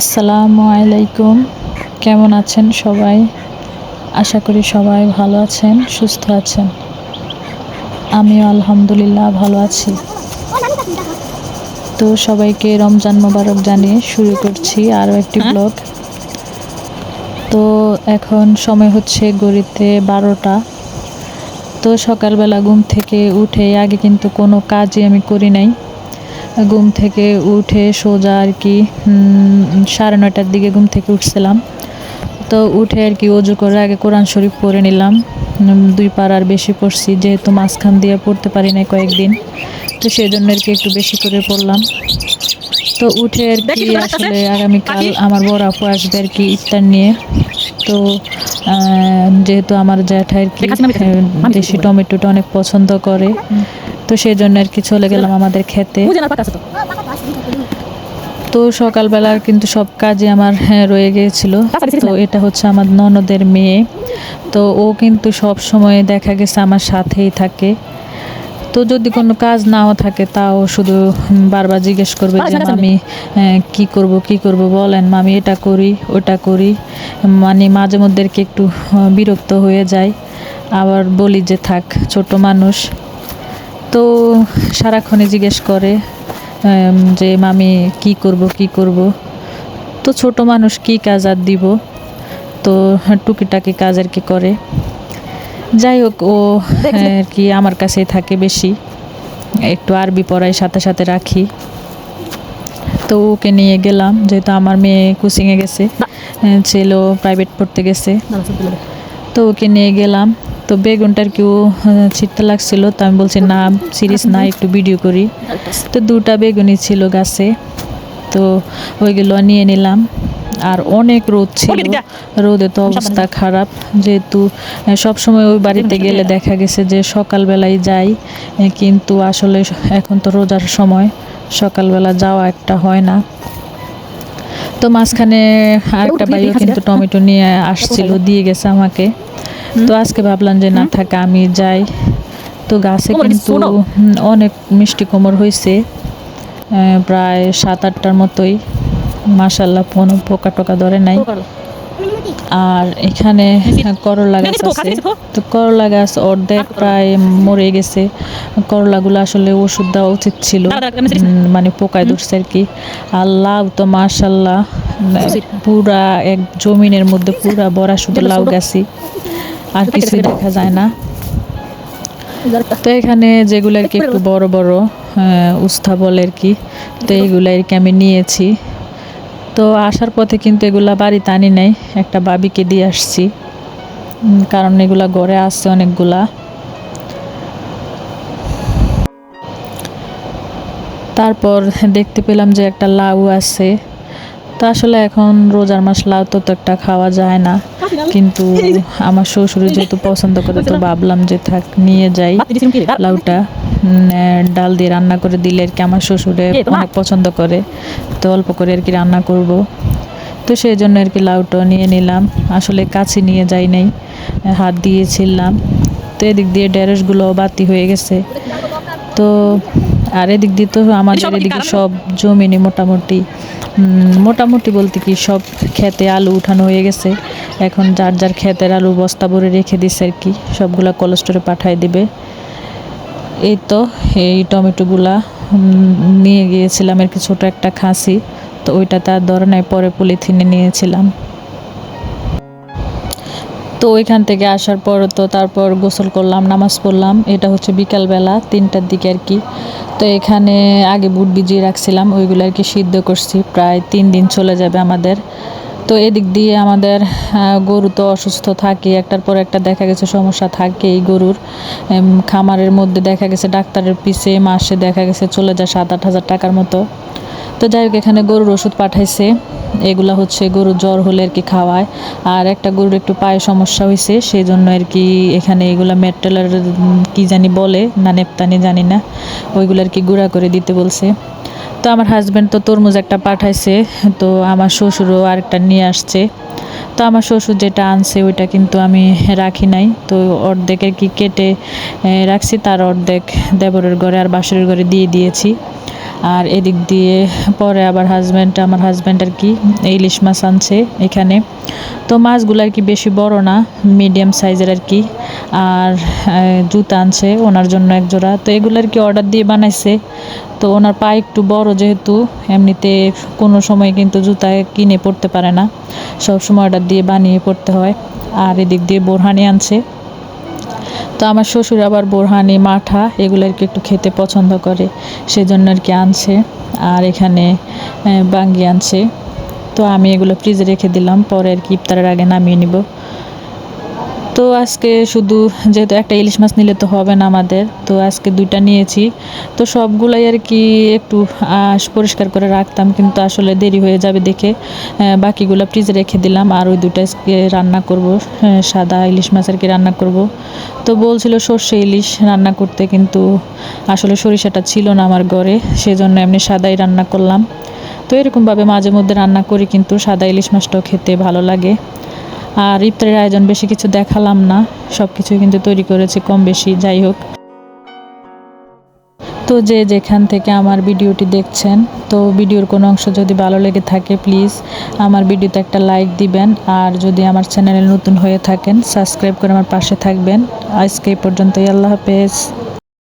আসসালামু আলাইকুম। কেমন আছেন সবাই? আশা করি সবাই ভালো আছেন সুস্থ আছেন। আমিও আলহামদুলিল্লাহ ভালো আছি। তো সবাইকে রমজান মোবারক জানিয়ে শুরু করছি আরও একটি ব্লগ। তো এখন সময় হচ্ছে গড়িতে বারোটা। তো সকালবেলা ঘুম থেকে উঠে আগে কিন্তু কোনো কাজই আমি করি নাই। ঘুম থেকে উঠে সোজা আর কি সাড়ে নয়টার দিকে ঘুম থেকে উঠছিলাম। তো উঠে আর কি অজু করে আগে কোরআন শরীফ পড়ে নিলাম। দুই পাড়ার বেশি পড়ছি যেহেতু মাঝখান দিয়ে পড়তে পারি না কয়েকদিন। তো সেই জন্য আর কি একটু বেশি করে পড়লাম। তো উঠে আর কি আসলে আগামীকাল আমার বড় আপু আসবে আর কি ইফতার নিয়ে। তো যেহেতু আমার জ্যাঠা আর কি দেশি টমেটোটা অনেক পছন্দ করে। তো সেই জন্য আর কি চলে গেলাম আমাদের খেতে। তো। সকালবেলার কিন্তু সব কাজই আমার হ্যাঁ, রয়ে গিয়েছিল। তো এটা হচ্ছে আমার ননদের মেয়ে। তো ও কিন্তু সব সময় দেখা গেছে আমার সাথেই থাকে। তো যদি কোনো কাজ নাও থাকে তাও শুধু বারবার জিজ্ঞেস করবে যে আমি কি করব কি করব? বলেন মামি এটা করি ওটা করি। মানে মাঝে মধ্যে কি একটু বিরক্ত হয়ে যায়। আবার বলি যে থাক ছোট মানুষ। তো সারাক্ষণে জিজ্ঞেস করে যে মামি কি করব কি করব? তো ছোট মানুষ কি কাজ আর দিব? তো টুকিটাকি কাজ আর কি করে। যাই হোক ও হ্যাঁ, আর কি আমার কাছেই থাকে বেশি। একটু আরবি পড়াই সাথে সাথে রাখি। তো ওকে নিয়ে গেলাম যেহেতু আমার মেয়ে কোচিংয়ে গেছে হ্যাঁ, ছেলেও প্রাইভেট পড়তে গেছে। তো ওকে নিয়ে গেলাম। তো বেগুনটার কেউ ছিটতে লাগছিল তো আমি বলছি না সিরিজ না একটু ভিডিও করি। তো দুটা বেগুনই ছিল গাছে তো ওইগুলো নিয়ে নিলাম। আর অনেক রোদ ছিল রোদে তো অবস্থা খারাপ যেহেতু সব সময় ওই বাড়িতে গেলে দেখা গেছে যে সকালবেলায় যাই কিন্তু আসলে এখন তো রোজার সময় সকালবেলা যাওয়া একটা হয় না। তো মাঝখানে আরেকটা ভাইও কিন্তু টমেটো নিয়ে আসছিল দিয়ে গেছে আমাকে। তো আজকে ভাবলাম যে না থাকা আমি যাই। তো গাছে কিন্তু অনেক মিষ্টি কোমর হয়েছে প্রায় সাত আটটার মতোই। মাসাল্লাহ কোনো পোকা টোকা ধরে নাই। আর এখানে করলা গাছ আছে। তো করলা গাছ অর্ধেক প্রায় মরে গেছে। করলাগুলো আসলে ওষুধ দেওয়া উচিত ছিল। মানে পোকায় ধরছে আর কি আর লাউ তো মার্শাল্লাহ পুরা এক জমিনের মধ্যে পুরা বড়া শুধু লাউ গাছি আর কিছু দেখা যায় না। তো এখানে যেগুলো আর কি একটু বড় বড় উস্থা বলে আর কি তো এইগুলো আর কি আমি নিয়েছি। তো আসার পথে কিন্তু এগুলা বাড়িতে আনি নাই একটা বাবিকে দিয়ে আসছি। কারণ এগুলা ঘরে আসছে অনেকগুলা। তারপর দেখতে পেলাম যে একটা লাউ আছে। তো আসলে এখন রোজার মাস, লাউ তো একটা খাওয়া যায় না। কিন্তু আমার শ্বশুর যেহেতু পছন্দ করে, তো ভাবলাম যে থাক, নিয়ে যাই লাউটা। ডাল দিয়ে রান্না করে দিলে আর কি আমার শ্বশুরে অনেক পছন্দ করে, তো অল্প করে আর কি রান্না করব। তো সেই জন্য আর কি লাউটা নিয়ে নিলাম। আসলে কাছে নিয়ে যাই নাই, হাত দিয়েছিলাম তো এদিক দিয়ে ড্যারেসগুলো বাতি হয়ে গেছে। তো আর এদিক দিয়ে তো আমাদের এদিকে সব জমিনে মোটামুটি মোটামুটি বলতে কি সব খেতে আলু উঠানো হয়ে গেছে। এখন যার যার ক্ষেতের আলু বস্তা ভরে রেখে দিছে আর কি সবগুলা কোলেস্টোরে পাঠায় দিবে। এই তো এই টমেটোগুলা নিয়ে গিয়েছিলাম আর কি ছোটো একটা খাসি তো ওইটা তার ধরনের পরে পলিথিনে নিয়েছিলাম। তো ওইখান থেকে আসার পর তো তারপর গোসল করলাম নামাজ পড়লাম এটা হচ্ছে বিকালবেলা তিনটার দিকে আর কি। তো এখানে আগে বুট ভিজিয়ে রাখছিলাম ওইগুলো আর কি সিদ্ধ করছি। প্রায় তিন দিন চলে যাবে আমাদের। তো এদিক দিয়ে আমাদের গরু তো অসুস্থ থাকে, একটার পর একটা দেখা গেছে সমস্যা থাকে এই গরুর। খামারের মধ্যে দেখা গেছে, ডাক্তারের পিছে মাসে দেখা গেছে চলে যায় সাত আট হাজার টাকার মতো। তো যাই হোক, এখানে গরুর ওষুধ পাঠাইছে। এগুলা হচ্ছে গরুর জ্বর হলে আর কি খাওয়ায়। আর একটা গরুর একটু পায়ে সমস্যা হয়েছে সেই জন্য আর কি এখানে এগুলা মেট্রেলার কি জানি বলে, না নেপতানি জানি না, ওইগুলো আর কি গুঁড়া করে দিতে বলছে। তো আমার হাজব্যান্ড তো তরমুজ একটা পাঠাইছে, তো আমার শ্বশুরও আরেকটা নিয়ে আসছে। তো আমার শ্বশুর যেটা আনছে, ওইটা কিন্তু আমি রাখি নাই। তো অর্ধেকের কি কেটে রাখছি, তার অর্ধেক দেবরের ঘরে আর বাসরের ঘরে দিয়ে দিয়েছি। আর এদিক দিয়ে পরে আবার হাজব্যান্ড আমার হাজব্যান্ড আর কি, ইলিশ মাছ আনছে এখানে। তো মাছগুলো আর কি বেশি বড় না মিডিয়াম সাইজের আর কি। আর জুতা আনছে ওনার জন্য এক জোড়া। তো এগুলো আর কি অর্ডার দিয়ে বানাইছে। তো ওনার পা একটু বড় যেহেতু, এমনিতে কোনো সময় কিন্তু জুতা কিনে পড়তে পারে না। সব সময় অর্ডার দিয়ে বানিয়ে পড়তে হয়। আর এদিক দিয়ে বোরহানি আনছে। তো আমার শ্বশুর আবার বোরহানি, মাঠা এগুলো আর কি একটু খেতে পছন্দ করে, সেজন্য আর কি আনছে। আর এখানে বাঙ্গি আনছে। তো আমি এগুলো ফ্রিজে রেখে দিলাম, পরে আর কি ইফতারের আগে নামিয়ে নিব। তো আজকে শুধু যেহেতু একটা ইলিশ মাছ নিলে তো হবে না আমাদের, তো আজকে দুইটা নিয়েছি। তো সবগুলাই আর কি একটু পরিষ্কার করে রাখতাম, কিন্তু আসলে দেরি হয়ে যাবে দেখে বাকিগুলো ফ্রিজে রেখে দিলাম, আর ওই দুটো আজকে রান্না করব সাদা ইলিশ মাছ আর কি রান্না করব। তো বলছিল সর্ষে ইলিশ রান্না করতে, কিন্তু আসলে সরিষাটা ছিল না আমার ঘরে, সেজন্য এমনি সাদাই রান্না করলাম। তো এরকমভাবে মাঝে মধ্যে রান্না করি, কিন্তু সাদা ইলিশ মাছটাও খেতে ভালো লাগে। আর ইফতারের আয়োজন বেশি কিছু দেখালাম না সব কিছুই কিন্তু তৈরি করেছি কম বেশি, যাই হোক। তো যে যেখান থেকে আমার ভিডিওটি দেখছেন, তো ভিডিওর কোনো অংশ যদি ভালো লেগে থাকে, প্লিজ আমার ভিডিওতে একটা লাইক দিবেন। আর যদি আমার চ্যানেলে নতুন হয়ে থাকেন, সাবস্ক্রাইব করে আমার পাশে থাকবেন। আজকে এই পর্যন্তই, আল্লাহ হাফেজ।